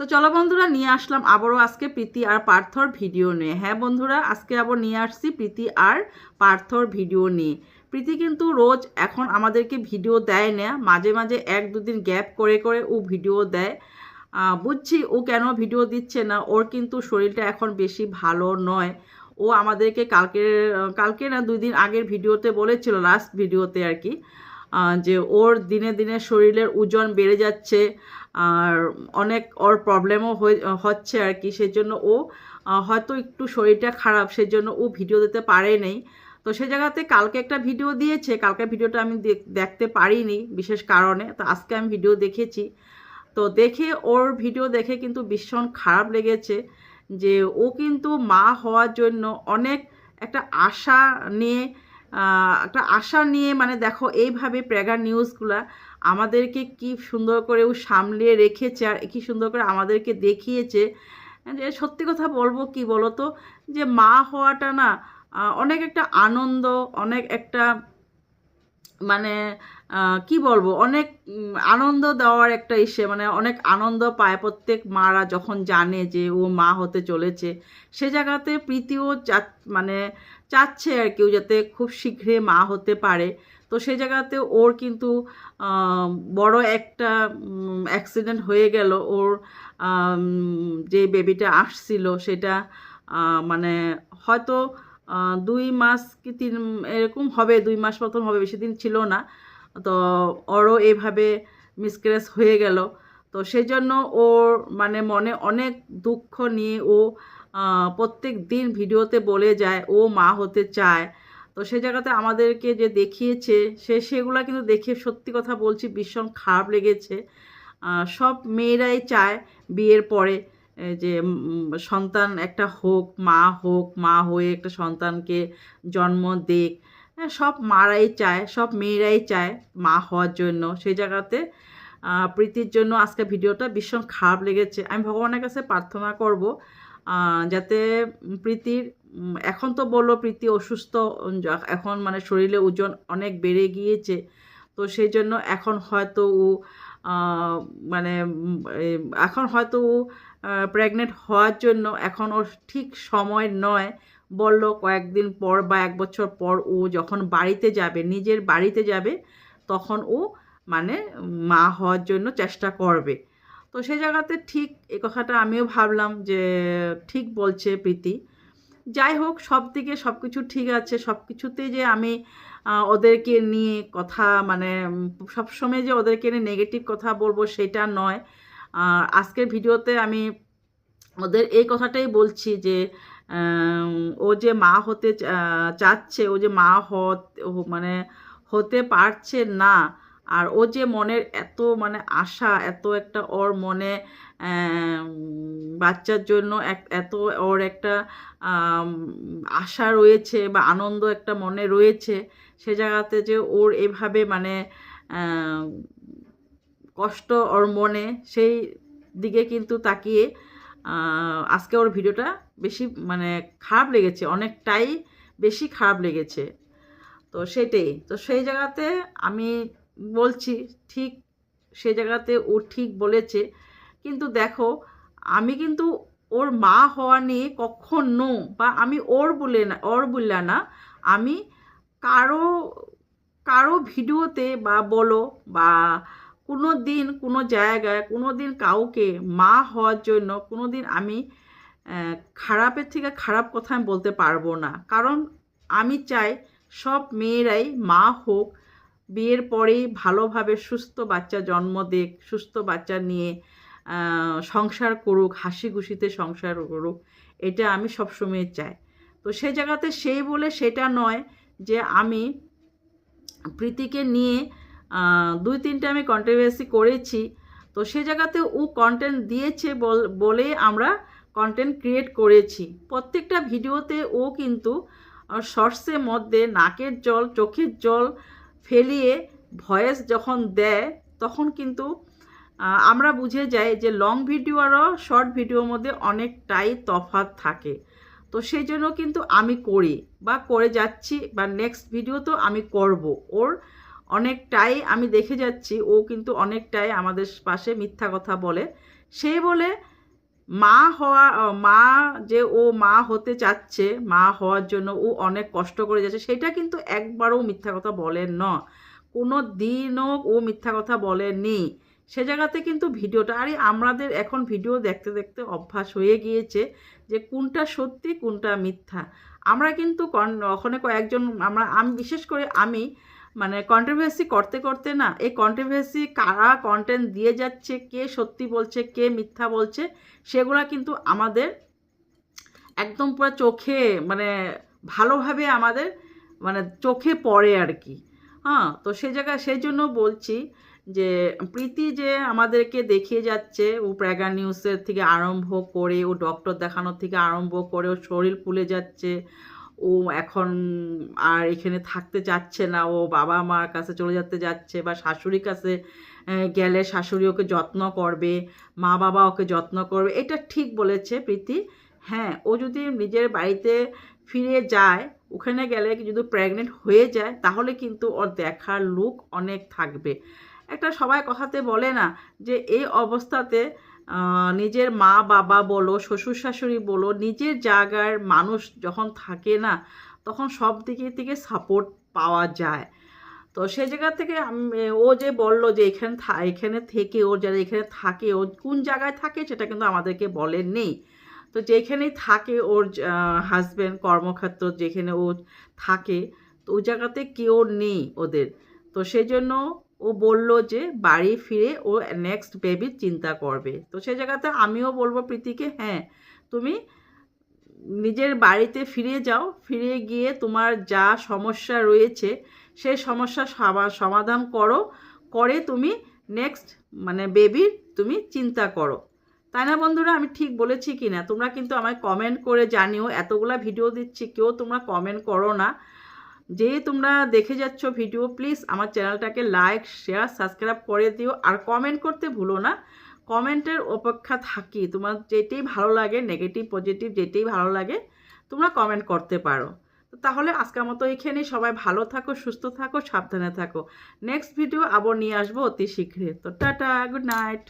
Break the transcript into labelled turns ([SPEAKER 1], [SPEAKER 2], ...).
[SPEAKER 1] তো চলো বন্ধুরা, নিয়ে আসলাম আবারও আজকে প্রীতি আর পার্থর ভিডিও নিয়ে। হ্যাঁ বন্ধুরা, আজকে আবার নিয়ে আসছি প্রীতি আর পার্থর ভিডিও নিয়ে। প্রীতি কিন্তু রোজ এখন আমাদেরকে ভিডিও দেয় না, মাঝে মাঝে এক দুদিন গ্যাপ করে করে ও ভিডিও দেয়। বুঝছি ও কেন ভিডিও দিচ্ছে না, ওর কিন্তু শরীরটা এখন বেশি ভালো নয়। ও আমাদেরকে কালকে কালকে না দুই দিন আগের ভিডিওতে বলেছিল লাস্ট ভিডিওতে আর কি। যে ওর দিনে দিনে শরীরের ওজন বেড়ে যাচ্ছে, আর অনেক ওর প্রবলেমও হচ্ছে আর কি। সেজন্য ও হয়তো একটু শরীরটা খারাপ, সেজন্য ও ভিডিও দিতে পারে নেই। তো সে জায়গাতে কালকে একটা ভিডিও দিয়েছে। কালকে ভিডিওটা আমি দেখ- দেখতে পারিনি বিশেষ কারণে। তো আজকে আমি ভিডিও দেখেছি। তো দেখে ওর ভিডিও দেখে কিন্তু ভীষণ খারাপ লেগেছে যে ও কিন্তু মা হওয়ার জন্য অনেক একটা আশা নিয়ে একটা আশা নিয়ে মানে দেখো, এইভাবে প্রেগার নিউজগুলা আমাদেরকে কি সুন্দর করে ও সামলিয়ে রেখেছে আর কী সুন্দর করে আমাদেরকে দেখিয়েছে। যে সত্যি কথা বলব কি বলো তো যে মা হওয়াটা না অনেক একটা আনন্দ, অনেক একটা মানে কি বলব, অনেক আনন্দ দেওয়ার একটা ইসে মানে অনেক আনন্দ পায়। প্রত্যেক মারা যখন জানে যে ও মা হতে চলেছে, সে জায়গাতে প্রীতিও চা মানে চাচ্ছে আর কেউ যাতে খুব শীঘ্রই মা হতে পারে। তো সে জায়গাতে ওর কিন্তু বড় একটা অ্যাক্সিডেন্ট হয়ে গেল। ওর যে বেবিটা আসছিল, সেটা মানে হয়তো দুই মাস কি তিন, এরকম হবে, দুই মাস মতন হবে, বেশি দিন ছিল না। তো ওরও এভাবে মিসক্রেস হয়ে গেল। তো সেই জন্য ওর মানে মনে অনেক দুঃখ নিয়ে ও প্রত্যেক দিন ভিডিওতে বলে যায়, ও মা হতে চায়। তো সে জায়গাতে আমাদেরকে যে দেখিয়েছে, সে, সেগুলো কিন্তু দেখে সত্যি কথা বলছি, ভীষণ খারাপ লেগেছে। সব মেয়েরাই চায় বিয়ের পরে। যে সন্তান একটা হোক, মা হোক, মা হয়ে একটা সন্তানকে জন্ম দিক হ্যাঁ সব মারাই চায়, সব মেয়েরাই চায় মা হওয়ার জন্য। সেই জায়গাতে প্রীতির জন্য আজকে ভিডিওটা ভীষণ খারাপ লেগেছে। আমি ভগবানের কাছে প্রার্থনা করব যাতে প্রীতির এখন তো বলল প্রীতি অসুস্থ এখন মানে শরীরে ওজন অনেক বেড়ে গিয়েছে, তো সেই জন্য এখন হয়তো ও মানে এখন হয়তো ও প্রেগনেন্ট হওয়ার জন্য এখন ওর ঠিক সময় নয়। বলল কয়েকদিন পর বা এক বছর পর ও যখন বাড়িতে যাবে, নিজের বাড়িতে যাবে, তখন ও মানে মা হওয়ার জন্য চেষ্টা করবে। তো সেই জায়গাতে ঠিক এ কথাটা আমিও ভাবলাম যে ঠিক বলছে প্রীতি। যাই হোক, সব দিকে সব কিছু ঠিক আছে। সব কিছুতেই যে আমি ওদেরকে নিয়ে কথা মানে সব সময় যে ওদেরকে নিয়ে নেগেটিভ কথা বলব সেটা নয়। আর আজকের ভিডিওতে আমি ওদের এই কথাটাই বলছি যে ও যে মা হতে চাচ্ছে, ও যে মা মানে হতে পারছে না। আর ও যে মনের এত মানে আশা, এত একটা ওর মনে বাচ্চার জন্য এত ওর একটা আশা রয়েছে বা আনন্দ একটা মনে রয়েছে, সে জায়গাতে যে ওর এভাবে মানে কষ্ট ওর মনে, সেই দিকে কিন্তু তাকিয়ে আজকে ওর ভিডিওটা বেশি মানে খারাপ লেগেছে, অনেকটাই বেশি খারাপ লেগেছে। তো সেটাই, তো সেই জায়গাতে আমি বলছি, ঠিক সেই জায়গাতে ও ঠিক বলেছে। কিন্তু দেখো, আমি কিন্তু ওর মা হওয়া নিয়ে কখনো বা আমি ওর বলে না, ওর বললে না, আমি কারও কারও ভিডিওতে বা বলো বা কোনো দিন, কোনো জায়গায়, কোনো দিন কাউকে মা হওয়ার জন্য, কোনো দিন আমি খারাপের থেকে খারাপ কথা আমি বলতে পারব না। কারণ আমি চাই সব মেয়েরাই মা হোক, বিয়ের পরেই ভালোভাবে সুস্থ বাচ্চা জন্ম দিক সুস্থ বাচ্চা নিয়ে সংসার করুক হাসি খুশিতে সংসার করুক, এটা আমি সবসময় চাই। তো সেই জায়গাতে সেই বলে সেটা নয় যে আমি প্রীতিকে নিয়ে দুই তিনটে আমি কন্ট্রোভার্সি করেছি। তো সে জায়গাতে ও কন্টেন্ট দিয়েছে বল- আমরা কন্টেন্ট ক্রিয়েট করেছি। প্রত্যেকটা ভিডিওতে ও কিন্তু শর্টসের মধ্যে নাকের জল, চোখের জল ফেলিয়ে ভয়েস যখন দেয়, তখন কিন্তু আমরা বুঝে যাই যে লং ভিডিও আরও শর্ট ভিডিওর মধ্যে অনেকটাই তফাৎ থাকে। তো সেই জন্য কিন্তু আমি করি বা করে যাচ্ছি বা নেক্সট ভিডিও তো আমি করব। ওর অনেকটাই আমি দেখে যাচ্ছি, ও কিন্তু অনেকটাই আমাদের পাশে মিথ্যা কথা বলে। সে বলে, মা হওয়া মা যে ও মা হতে চাচ্ছে, মা হওয়ার জন্য ও অনেক কষ্ট করে যাচ্ছে, সেটা কিন্তু একবারও মিথ্যা কথা বলেন না। কোনো দিনও ও মিথ্যা কথা বলেনি সে জায়গাতে কিন্তু ভিডিওটা, আরে আমাদের এখন ভিডিও দেখতে দেখতে অভ্যাস হয়ে গিয়েছে যে কোনটা সত্যি, কোনটা মিথ্যা। আমরা কিন্তু কন- ওখানে কয়েকজন, আমরা, আমি, বিশেষ করে আমি মানে কন্ট্রোভার্সি করতে করতে না, এই কন্ট্রোভার্সি কারা কন্টেন্ট দিয়ে যাচ্ছে, কে সত্যি বলছে, কে মিথ্যা বলছে, সেগুলো কিন্তু আমাদের একদম পুরো চোখে মানে ভালোভাবে আমাদের মানে চোখে পড়ে আর কি। হ্যাঁ তো সেই জায়গায় সেই জন্য বলছি যে, প্রীতি যে আমাদেরকে দেখিয়ে যাচ্ছে, ও প্রেগা নিউজের থেকে আরম্ভ করে, ও ডক্টর দেখানোর থেকে আরম্ভ করে, ও শরীর ফুলে যাচ্ছে ও এখন আর এখানে থাকতে চাচ্ছে না, ও বাবা মার কাছে চলে যেতে যাচ্ছে বা শাশুড়ির কাছে গেলে শাশুড়ি ওকে যত্ন করবে, মা বাবা ওকে যত্ন করবে, এটা ঠিক বলেছে প্রীতি। হ্যাঁ ও যদি নিজের বাড়িতে ফিরে যায়, ওখানে গেলে যদি প্রেগনেন্ট হয়ে যায়, তাহলে কিন্তু ওর দেখার লুক অনেক থাকবে। একটা সবাই কথাতে বলে না যে, এই অবস্থাতে নিজের মা বাবা বলো, শ্বশুর শাশুড়ি বলো, নিজের জায়গার মানুষ যখন থাকে না, তখন সব দিকে থেকে সাপোর্ট পাওয়া যায়। তো সে জায়গা থেকে ও যে বলল যে এখানে এখানে থেকে, ও যারা এখানে থাকে, ও কোন জায়গায় থাকে সেটা কিন্তু আমাদেরকে বলেননি। তো যেখানেই থাকে ওর হাজব্যান্ড কর্মক্ষেত্র যেখানে ও থাকে, তো ওই জায়গাতে কেউ নেই ওদের। তো সেই জন্য ও বলল যে বাড়ি ফিরে ও নেক্সট বেবির চিন্তা করবে। তো সেই জায়গাতে আমিও বলব প্রীতিকে হ্যাঁ তুমি নিজের বাড়িতে ফিরে যাও। ফিরে গিয়ে তোমার যা সমস্যা রয়েছে সেই সমস্যা সমাধান করো। করে তুমি নেক্সট মানে বেবির তুমি চিন্তা করো। তাই না বন্ধুরা? আমি ঠিক বলেছি কি না তোমরা কিন্তু আমায় কমেন্ট করে জানিও। এতগুলা ভিডিও দিচ্ছি, কেউ তোমরা কমেন্ট করো না। যে তোমরা দেখে যাচ্ছ ভিডিও প্লিজ আমার চ্যানেলটাকে লাইক শেয়ার সাবস্ক্রাইব করে দিও। আর কমেন্ট করতে ভুলো না। কমেন্টের অপেক্ষা থাকি। তোমার যেটাই ভালো লাগে নেগেটিভ পজিটিভ যেটাই ভালো লাগে, তোমরা কমেন্ট করতে পারো। তো তাহলে আজকের মতো এখানেই সবাই ভালো থাকো, সুস্থ থাকো, সাবধানে থাকো। নেক্সট ভিডিও আবার নিয়ে আসব অতি শীঘ্রই। তো টাটা গুড নাইট